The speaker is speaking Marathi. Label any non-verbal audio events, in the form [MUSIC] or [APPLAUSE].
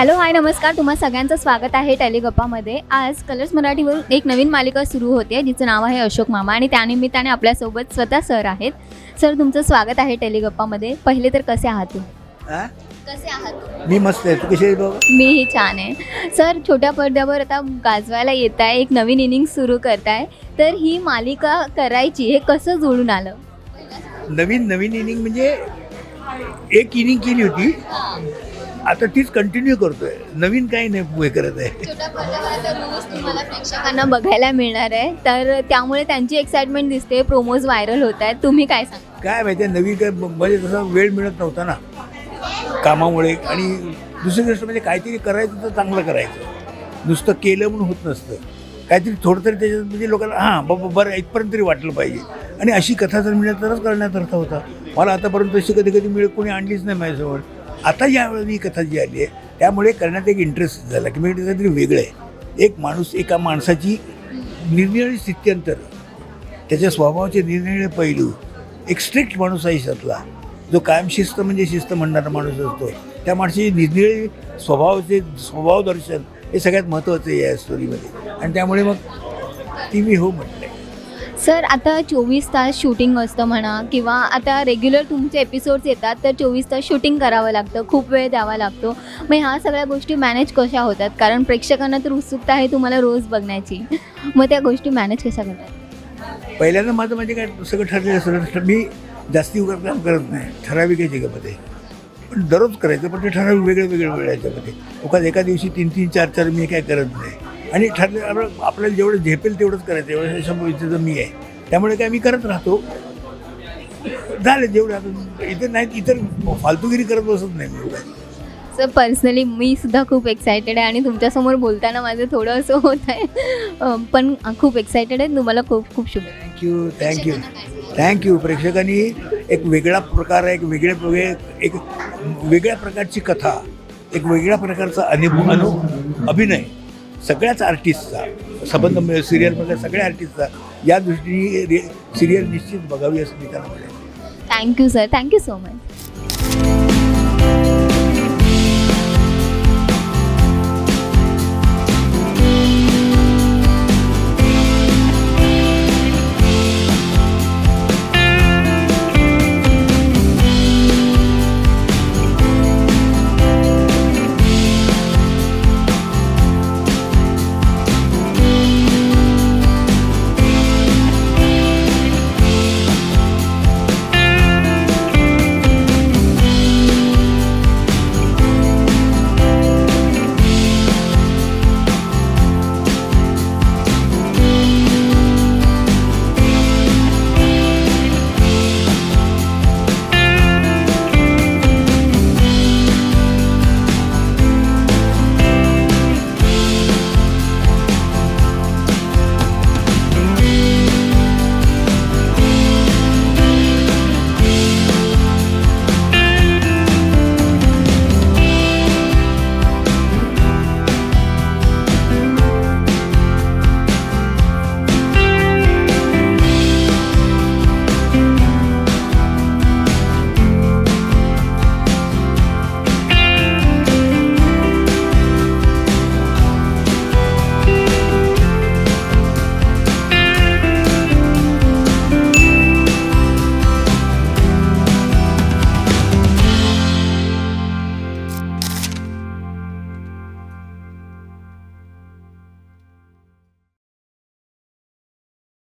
हॅलो हाय नमस्कार. तुम्हा सगळ्यांचं स्वागत आहे टेलिगप्पामध्ये. आज कलर्स मराठीवरून एक नवीन मालिका सुरू होते. जिचं नाव आहे अशोक मामा आणि त्यानिमित्ताने आपल्यासोबत स्वतः सर आहेत. सर तुमचं स्वागत आहे टेलिगप्पामध्ये. पहिले तर कसे आहात तुम्ही? कसे आहात मी मस्त आहे. तू कशी आहे बाबा? मीही छान आहे. सर छोट्या पडद्यावर आता गाजवायला येत आहे एक नवीन इनिंग सुरू करताय. तर ही मालिका करायची हे कसं जुळून आलं? नवीन नवीन इनिंग म्हणजे एक इनिंग केली होती. आता तीच कंटिन्यू करतोय. नवीन काही नाही हे करत आहे. छोट्या पडद्यावर आता रोज तुम्हाला प्रेक्षकांना बघायला मिळणार आहे. तर त्यामुळे त्यांची एक्साइटमेंट दिसते प्रोमोज व्हायरल होत आहेत. तुम्ही काय सांगा काय माहिती आहे नवीन काय म्हणजे तसा वेळ मिळत नव्हता ना. कामामुळे आणि दुसरी गोष्ट म्हणजे काहीतरी करायचं तर चांगलं करायचं. नुसतं केलं म्हणून होत नसतं. काहीतरी थोडं तरी त्याच्यात म्हणजे लोकांना हां बाबा बरं इथपर्यंत तरी वाटलं पाहिजे. आणि अशी कथा जर मिळत तरच करण्यात अर्थ होता. मला आतापर्यंत तशी कधी कधी मिळत कोणी आणलीच नाही माझ्याजवळ. आता यावेळी ही कथा जी आली आहे त्यामुळे करण्यात एक इंटरेस्ट झाला की म्हणजे काहीतरी वेगळं आहे. एक माणूस एका माणसाची निरनिराळी स्थित्यंतर त्याच्या स्वभावाचे निरनिळे पैलू एक स्ट्रिक्ट माणूस आहे त्यातला जो कायम शिस्त म्हणजे शिस्त म्हणणारा माणूस असतो. त्या माणसाची निरनिळे स्वभावाचे स्वभाव दर्शन हे सगळ्यात महत्त्वाचं आहे या स्टोरीमध्ये आणि त्यामुळे मग ती मी हो म्हणतो. सर आता चोवीस तास शूटिंग असतं म्हणा किंवा आता रेग्युलर तुमचे एपिसोड्स येतात तर चोवीस तास शूटिंग करावं लागतं खूप वेळ द्यावा लागतो. मग ह्या सगळ्या गोष्टी मॅनेज कशा होतात? कारण प्रेक्षकांना तर उत्सुकता आहे तुम्हाला रोज बघण्याची. [LAUGHS] मग त्या गोष्टी मॅनेज कशा करतात? पहिल्यांदा माझं म्हणजे काय सगळं ठरलेलं सगळं मी जास्ती उगाच काम करत नाही. ठराविक आहे पण दररोज करायचं पण ते ठराविक वेगळे वेगळे वेळ याच्यामध्ये एका दिवशी तीन तीन चार चार मी काय करत नाही. आणि ठरले आपलं- आपल्याला जेवढं झेपेल तेवढंच करायचं एवढं शंभर इथं मी आहे. त्यामुळे काय मी करत राहतो. झालं जेवढं आता इथं नाही इतर फालतुगिरी करत बसत नाही मी सर पर्सनली मी सुद्धा खूप एक्सायटेड आहे आणि तुमच्यासमोर बोलताना माझं थोडं असं होत आहे. पण खूप एक्सायटेड आहे. तुम्हाला खूप खूप शुभेच्छा. थँक्यू थँक्यू थँक्यू प्रेक्षकांनी. एक वेगळा प्रकार एक वेगळे वेगळे एक वेगळ्या प्रकारची कथा एक वेगळ्या प्रकारचा अनुभव अनु अभिनय. सगळ्याच आर्टिस्टचा संबंध म्हणजे मिळेल सिरियलमध्ये सगळ्या आर्टिस्टचा या दृष्टीने रे सिरियल निश्चित बघावी असं मी त्यांना म्हणेन. Thank you sir thank you so much